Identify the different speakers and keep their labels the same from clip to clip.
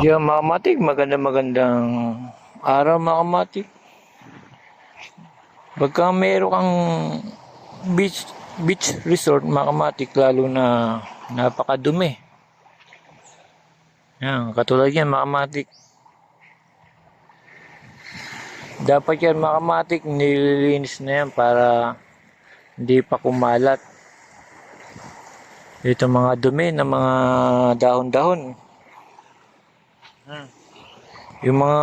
Speaker 1: Yeah, mga kamatik, maganda magandang araw mga kamatik. Pagka meron kang beach beach resort mga kamatik, lalo na napakadumi. Yan, katulad yan mga kamatik. Dapat yan mga kamatik, nililinis na yan para hindi pa kumalat. Ito mga dumi ng mga dahon-dahon. Yung mga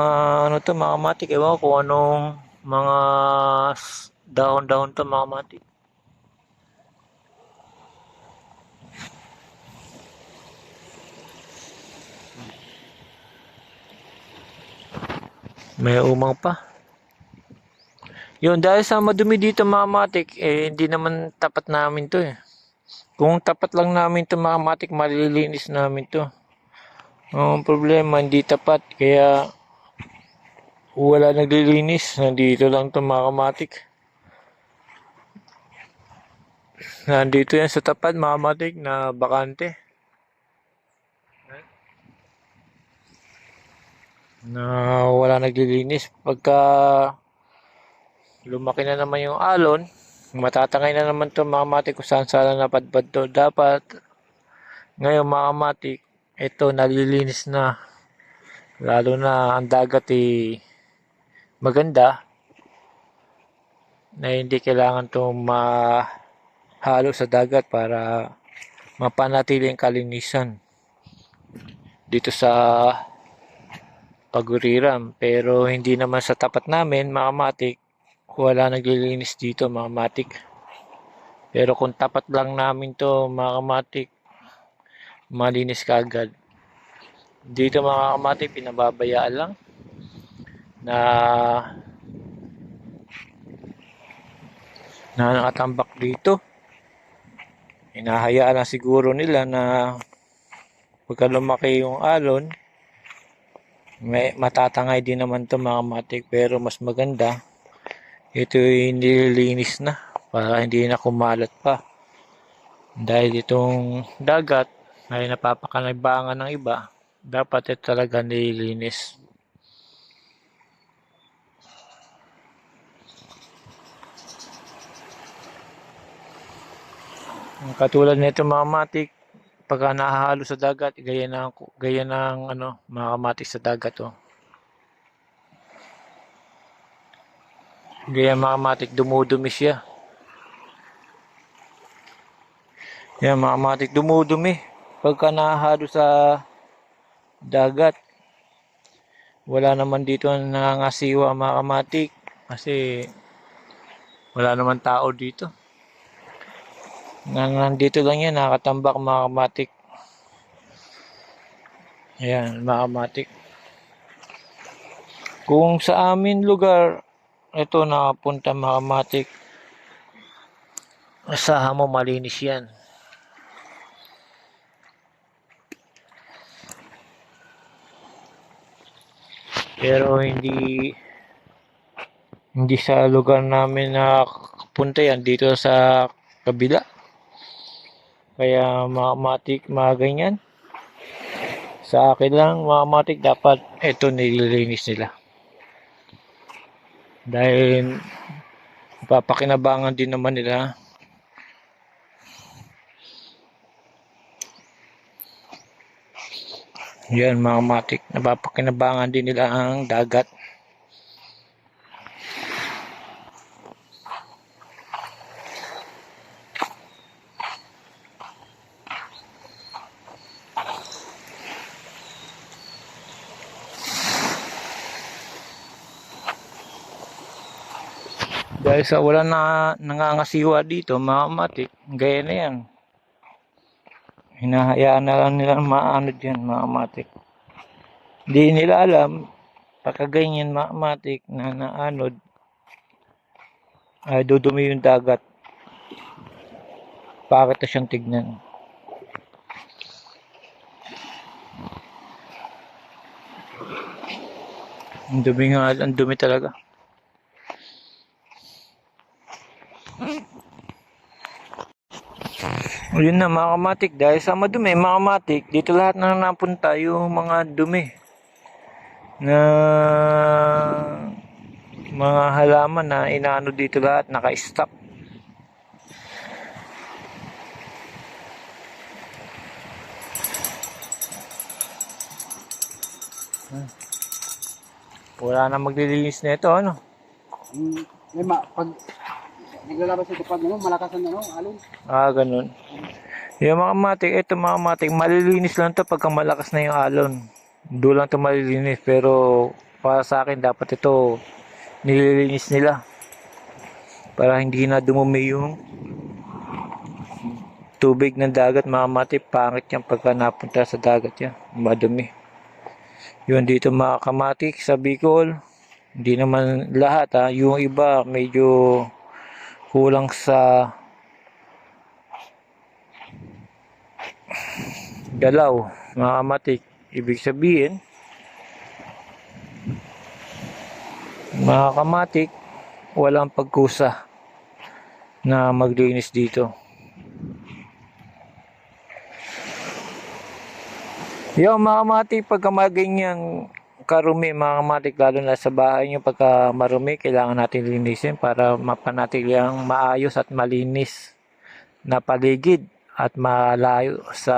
Speaker 1: ano to mga matik, ewan ko kung anong mga dahon-dahon to mga matik. May umang pa. Yun, dahil sa madumi dito mga matik, eh hindi naman tapat namin to eh. Kung tapat lang namin to mga matik, malilinis namin to. Ang problema, hindi tapat. Kaya, wala naglilinis. Nandito lang ito mga. Nandito yan sa tapat mga na bakante. Na wala naglilinis. Pagka lumaki na naman yung alon, matatangay na naman ito mga kamatik kung saan saan napadpad to. Dapat, ngayon mga ito nalilinis na. Lalo na ang dagat eh maganda na hindi kailangan to mahalo sa dagat para mapanatili ang kalinisan dito sa paguriram. Pero hindi naman sa tapat namin mga matik. Wala naglilinis dito mga matik. Pero kung tapat lang namin to mga matik malinis kaagad. Dito mga kamati, pinababayaan lang na na nakatambak dito. Hinahayaan na siguro nila na pagka lumaki yung alon, may matatangay din naman to mga kamatik pero mas maganda ito nililinis na para hindi na kumalat pa dahil itong dagat ay napapakanabangan ng iba, dapat ito talaga nililinis. Katulad nito mga matik, pagka nahahalo sa dagat, gaya ng, gaya ng ano, mga kamatik sa dagat. Oh. Gaya mga kamatik, dumudumi siya. Yan mga kamatik, dumudumi pagka nahahalo sa dagat. Wala naman dito nangangasiwa mga kamatik kasi wala naman tao dito. Nandito lang yan, nakatambak mga kamatik. Ayan, mga kamatik. Kung sa amin lugar, ito nakapunta mga kamatik. Asahan mo malinis yan. Pero hindi hindi sa lugar namin nakapunta yan dito sa kabila. Kaya mga matik, mga ganyan. Sa akin lang, mga dapat ito nililinis nila. Dahil papakinabangan din naman nila. Yan mga matik, napapakinabangan din nila ang dagat. Dahil sa wala na nangangasiwa dito, mga matik, gaya na yan. Hinahayaan na lang nila maano dyan, mga. Hindi nila alam, pagkaganyan mga na naanod, ay dudumi yung dagat. Bakit na siyang tignan? Ang dumi nga, ang dumi talaga. Yun na mga kamatik, dahil sa madumi, mga kamatik, dito lahat na napunta yung mga dumi. na mga halaman na inaano dito lahat, naka-stop. Wala na maglilinis na ito, ano?
Speaker 2: Mm, may ma, pag naglalabas ito pag ano, malakas ang ano, alon.
Speaker 1: Ah, ganun. Yung mga matik, ito mga matik, malilinis lang to pagka malakas na yung alon. Doon lang to malilinis, pero para sa akin, dapat ito nililinis nila. Para hindi na dumumi yung tubig ng dagat, mga matik, pangit yan pagka napunta sa dagat yan, madumi. Yun dito mga kamatik sa Bicol, hindi naman lahat ha, yung iba medyo kulang sa galaw, mga kamatik. Ibig sabihin, mga kamatik, walang pagkusa na maglinis dito. Yung mga kamatik, pagka mga ganyang karumi, mga kamatik, lalo na sa bahay nyo, pagka marumi, kailangan natin linisin para mapanatili ang maayos at malinis na paligid at malayo sa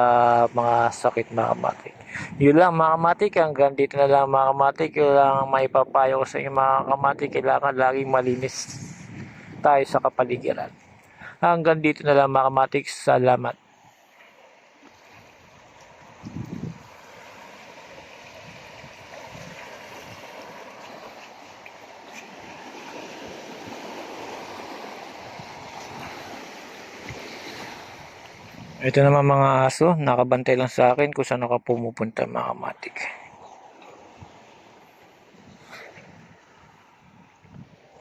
Speaker 1: mga sakit mga kamatik. Yun lang mga kamatik, hanggang dito na lang mga kamatik, yun lang may papayo sa inyo mga kamatik, kailangan laging malinis tayo sa kapaligiran. Hanggang dito na lang mga kamatik, salamat. Ito naman mga aso, nakabantay lang sa akin kung saan ako pumupunta mga kamatik.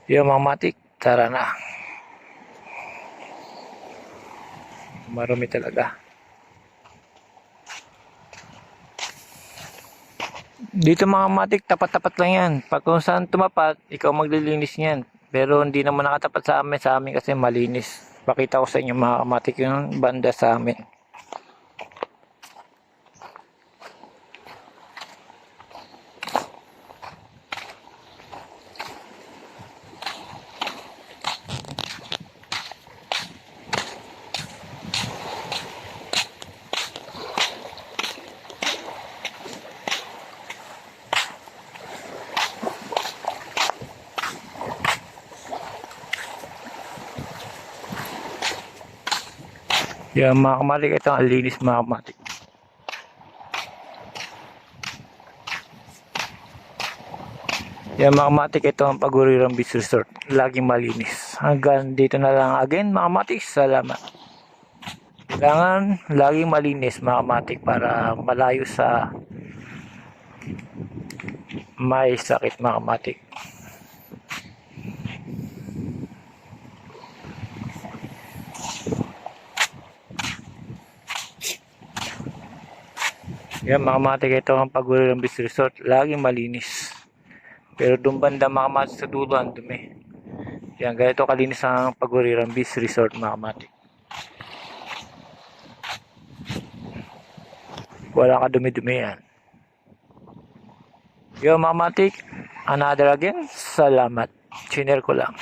Speaker 1: Yung mga matik, tara na. Marami talaga. Dito mga matik, tapat-tapat lang yan. Pag kung saan tumapat, ikaw maglilinis niyan. Pero hindi naman nakatapat sa amin, sa amin kasi malinis. Pakita ko sa inyo mga kamatik yung banda sa amin. Yan mga kamatik, ito ang linis mga kamatik. Yan mga kamatik, ito ang Pagurirang Beach Resort. Laging malinis. Hanggang dito na lang again mga kamatik. Salamat. Kailangan laging malinis mga kamatik para malayo sa may sakit mga kamatik. Yan mga matik, ito ang Pagurirang Beach Resort. Laging malinis. Pero doon banda mga matik sa dulo ang dumi. Yan, ganito kalinis ang Pagurirang Beach Resort mga matik. Wala ka dumi-dumi yan. Yo mga matik, another again, salamat. Chiner ko lang.